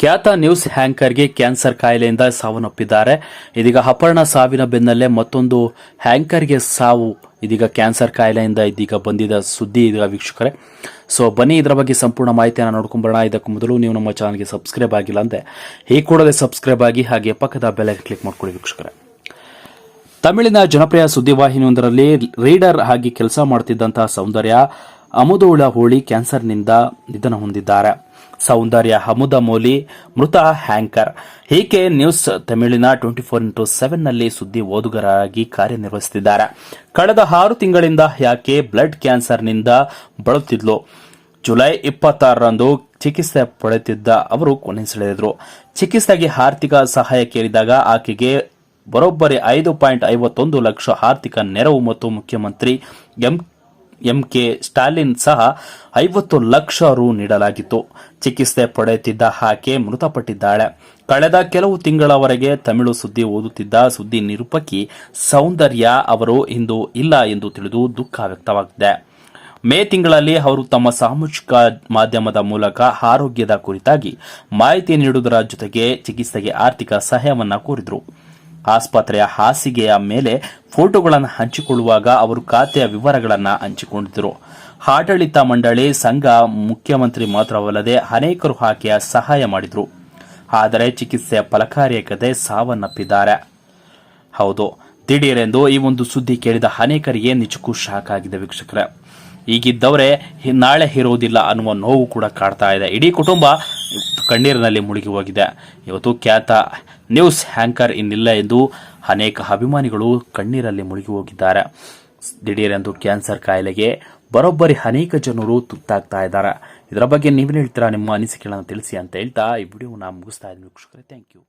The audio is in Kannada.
ಖ್ಯಾತ ನ್ಯೂಸ್ ಹ್ಯಾಂಕರ್ಗೆ ಕ್ಯಾನ್ಸರ್ ಕಾಯಿಲೆಯಿಂದ ಸಾವನ್ನಪ್ಪಿದ್ದಾರೆ. ಇದೀಗ ಅಪರ್ಣ ಸಾವಿನ ಬೆನ್ನಲ್ಲೇ ಮತ್ತೊಂದು ಹ್ಯಾಂಕರ್ಗೆ ಸಾವು. ಇದೀಗ ಕ್ಯಾನ್ಸರ್ ಕಾಯಿಲೆಯಿಂದ ಇದೀಗ ಬಂದಿದ ಸುದ್ದಿ ಇದೀಗ ವೀಕ್ಷಕರೇ. ಸೊ ಬನ್ನಿ ಇದರ ಬಗ್ಗೆ ಸಂಪೂರ್ಣ ಮಾಹಿತಿಯನ್ನು ನೋಡ್ಕೊಂಬರೋಣ. ಇದಕ್ಕೂ ಮೊದಲು ನೀವು ನಮ್ಮ ಚಾನಲ್ಗೆ ಸಬ್ಸ್ಕ್ರೈಬ್ ಆಗಿಲ್ಲ ಅಂದರೆ ಈ ಕೂಡಲೇ ಸಬ್ಸ್ಕ್ರೈಬ್ ಆಗಿ ಹಾಗೆ ಪಕ್ಕದ ಬೆಲೆ ಕ್ಲಿಕ್ ಮಾಡ್ಕೊಳ್ಳಿ ವೀಕ್ಷಕರೇ. ತಮಿಳಿನ ಜನಪ್ರಿಯ ಸುದ್ದಿವಾಹಿನಿಯೊಂದರಲ್ಲಿ ರೀಡರ್ ಆಗಿ ಕೆಲಸ ಮಾಡುತ್ತಿದ್ದಂತಹ ಸೌಂದರ್ಯ ಅಮುದೋಳ ಹೋಳಿ ಕ್ಯಾನ್ಸರ್ನಿಂದ ನಿಧನ ಹೊಂದಿದ್ದಾರೆ. ಸೌಂದರ್ಯ ಹಮುದಮೋಲಿ ಮೃತ ಹ್ಯಾಂಕರ್. ಹೀಗೆ ನ್ಯೂಸ್ ತಮಿಳಿನ ಟ್ವೆಂಟಿ ಫೋರ್ ಇಂಟು ಸೆವೆನ್ನಲ್ಲಿ ಸುದ್ದಿ ಓದುಗರಾಗಿ ಕಾರ್ಯನಿರ್ವಹಿಸುತ್ತಿದ್ದಾರೆ. ಕಳೆದ ಆರು ತಿಂಗಳಿಂದ ಯಾಕೆ ಬ್ಲಡ್ ಕ್ಯಾನ್ಸರ್ನಿಂದ ಬಳಲುತ್ತಿದ್ಲು? ಜುಲೈ ಇಪ್ಪತ್ತಾರರಂದು ಚಿಕಿತ್ಸೆ ಪಡೆಯುತ್ತಿದ್ದ ಅವರು ಕೊನೆಸೆಳೆದರು. ಚಿಕಿತ್ಸೆಗೆ ಆರ್ಥಿಕ ಸಹಾಯ ಕೇಳಿದಾಗ ಆಕೆಗೆ ಬರೋಬ್ಬರಿ ಐದು ಪಾಯಿಂಟ್ ಐವತ್ತೊಂದು ಲಕ್ಷ ಆರ್ಥಿಕ ನೆರವು ಮತ್ತು ಮುಖ್ಯಮಂತ್ರಿ ಎಂ ಎಂಕೆ ಸ್ಟಾಲಿನ್ ಸಹ ಐವತ್ತು ಲಕ್ಷ ರು ನೀಡಲಾಗಿತ್ತು. ಚಿಕಿತ್ಸೆ ಪಡೆಯುತ್ತಿದ್ದ ಆಕೆ ಮೃತಪಟ್ಟಿದ್ದಾಳೆ. ಕಳೆದ ಕೆಲವು ತಿಂಗಳವರೆಗೆ ತಮಿಳು ಸುದ್ದಿ ಓದುತ್ತಿದ್ದ ಸುದ್ದಿ ನಿರೂಪಕಿ ಸೌಂದರ್ಯ ಅವರು ಇಂದು ಇಲ್ಲ ಎಂದು ತಿಳಿದು ದುಃಖ ವ್ಯಕ್ತವಾಗಿದೆ. ಮೇ ತಿಂಗಳಲ್ಲಿ ಅವರು ತಮ್ಮ ಸಾಮಾಜಿಕ ಮಾಧ್ಯಮದ ಮೂಲಕ ಆರೋಗ್ಯದ ಕುರಿತಾಗಿ ಮಾಹಿತಿ ನೀಡುವುದರ ಜೊತೆಗೆ ಚಿಕಿತ್ಸೆಗೆ ಆರ್ಥಿಕ ಸಹಾಯವನ್ನು ಕೋರಿದರು. ಆಸ್ಪತ್ರೆಯ ಹಾಸಿಗೆಯ ಮೇಲೆ ಫೋಟೋಗಳನ್ನು ಹಂಚಿಕೊಳ್ಳುವಾಗ ಅವರು ಖಾತೆಯ ವಿವರಗಳನ್ನು ಹಂಚಿಕೊಂಡಿದ್ದರು. ಆಡಳಿತ ಮಂಡಳಿ ಸಂಘ ಮುಖ್ಯಮಂತ್ರಿ ಮಾತ್ರವಲ್ಲದೆ ಅನೇಕರು ಆಕೆಯ ಸಹಾಯ ಮಾಡಿದರು. ಆದರೆ ಚಿಕಿತ್ಸೆಯ ಫಲಕಾರಿಯಾಗದೆ ಸಾವನ್ನಪ್ಪಿದ್ದಾರೆ. ಹೌದು, ದಿಢೀರೆಂದು ಈ ಒಂದು ಸುದ್ದಿ ಕೇಳಿದ ಅನೇಕರಿಗೆ ನಿಜಕ್ಕೂ ಶಾಕ್ ಆಗಿದೆ ವೀಕ್ಷಕರೇ. ಈಗಿದ್ದವರೇ ನಾಳೆ ಇರೋದಿಲ್ಲ ಅನ್ನುವ ನೋವು ಕೂಡ ಕಾಡ್ತಾ ಇದೆ. ಇಡೀ ಕುಟುಂಬ ಕಣ್ಣೀರಿನಲ್ಲಿ ಮುಳುಗಿ ಹೋಗಿದೆ. ಇವತ್ತು ಖ್ಯಾತ ನ್ಯೂಸ್ ಹ್ಯಾಂಕರ್ ಇನ್ನಿಲ್ಲ ಎಂದು ಅನೇಕ ಅಭಿಮಾನಿಗಳು ಕಣ್ಣೀರಲ್ಲಿ ಮುಳುಗಿ ಹೋಗಿದ್ದಾರೆ. ದಿಢೀರೆಂದು ಕ್ಯಾನ್ಸರ್ ಕಾಯಿಲೆಗೆ ಬರೋಬ್ಬರಿ ಅನೇಕ ಜನರು ತುತ್ತಾಗ್ತಾ ಇದ್ದಾರೆ. ಇದರ ಬಗ್ಗೆ ನೀವೇನು ಹೇಳ್ತೀರಾ? ನಿಮ್ಮ ಅನಿಸಿಕೆಗಳನ್ನು ತಿಳಿಸಿ ಅಂತ ಹೇಳ್ತಾ ಈ ವಿಡಿಯೋನ ಮುಗಿಸ್ತಾ ಇದ್ದೀನಿ. ವೀಕ್ಷಕರೇ ಥ್ಯಾಂಕ್ ಯು